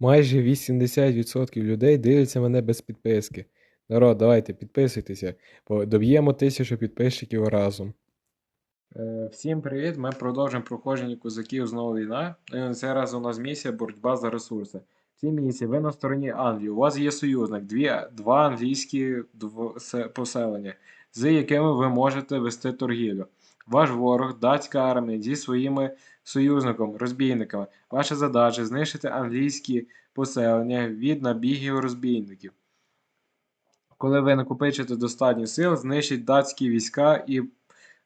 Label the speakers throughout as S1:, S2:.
S1: Майже 80% людей дивляться мене без підписки. Народ, давайте підписуйтеся, доб'ємо тисячу підписчиків разом. Е, всім привіт! Ми продовжуємо проходження козаків знову війна. І на цей раз у нас місія боротьба за ресурси. В цій місії ви на стороні Англії. У вас є союзник, дві, два англійські поселення, з якими ви можете вести торгівлю. Ваш ворог, датська армія зі своїми союзником, розбійниками. Ваша задача знищити англійські поселення від набігів розбійників. Коли ви накопичите достатньо сил, знищить датські війська і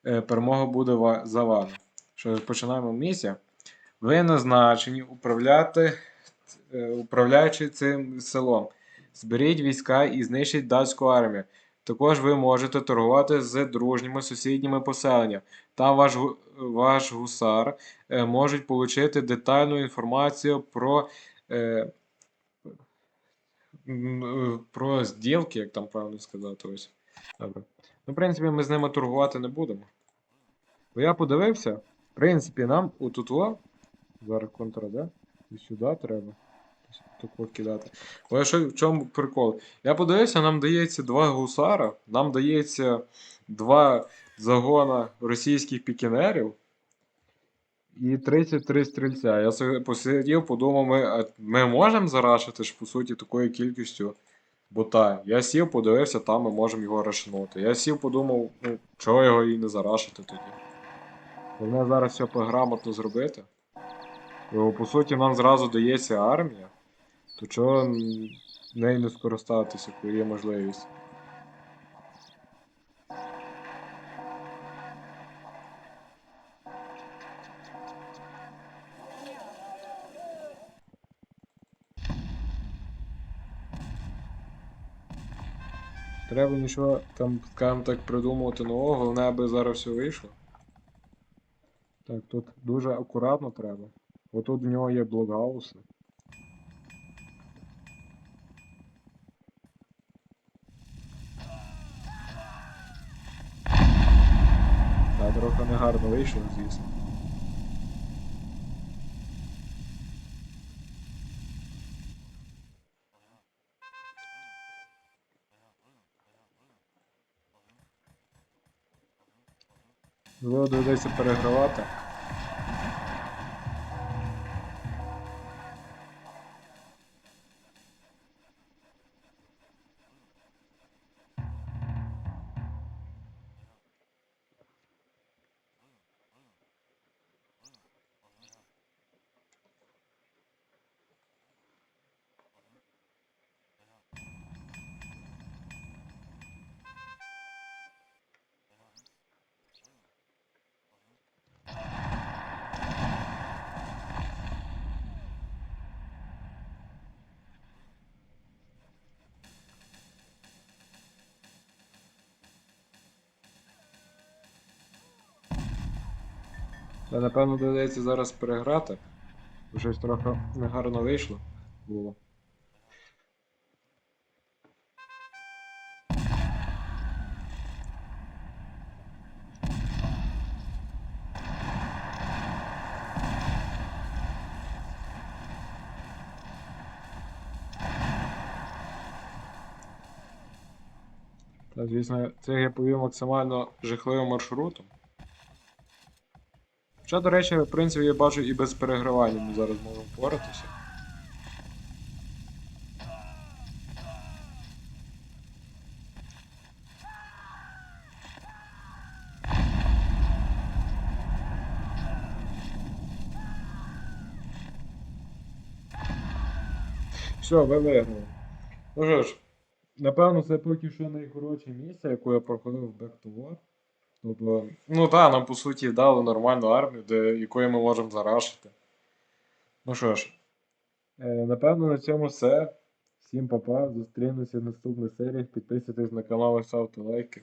S1: е, перемога буде за вами. Що починаємо місію. Ви назначені управляти, е, управляючи цим селом. Зберіть війська і знищіть датську армію. Також ви можете торгувати з дружніми сусідніми поселеннями. Там ваш, ваш гусар е, можуть отримати детальну інформацію про, е, е, про зділки, як там правильно сказати. Ось. Добре. Ну, в принципі, ми з ними торгувати не будемо. Бо я подивився, в принципі, нам отут во, зараз контра, да? І сюди треба. От кидати. Бо що в чому прикол? Я подивився, нам дається два гусара, нам дається два загона російських пікінерів і 33 стрільця. Я посидів, подумав, ми, ми можемо зарашити ж, по суті, такою кількістю бота. Я сів, подивився, там ми можемо його рашнути. Я сів, подумав, ну, чого його і не зарашити тоді. Головне зараз все пограмотно зробити. По суті, нам зразу дається армія, то чого нею не скористатися, коли є можливість. Треба нічого там, скажімо так, придумувати нового, головне, аби зараз все вийшло. Так, тут дуже акуратно треба. Отут в нього є блокгауси. Трохи негарно вийшов, звісно. Його доведеться перегравати. Та напевно доведеться зараз переграти. Щось трохи негарно вийшло було. Звісно, це я повів максимально жахливим маршрутом. Хоча, до речі, в принципі, я бачу і без перегравання ми зараз можемо впоратися. Все, ви виграли. Ну що ж, напевно, це поки що найкоротше місце, яку я проходив в Back to War. Тобто, ну так, нам по суті дали нормальну армію, де, якою ми можемо зарашити. Ну що ж, е, напевно, на цьому все. Всім па-па, зустрінемося в наступних серіях. Підписуйтесь на канал ставте лайки.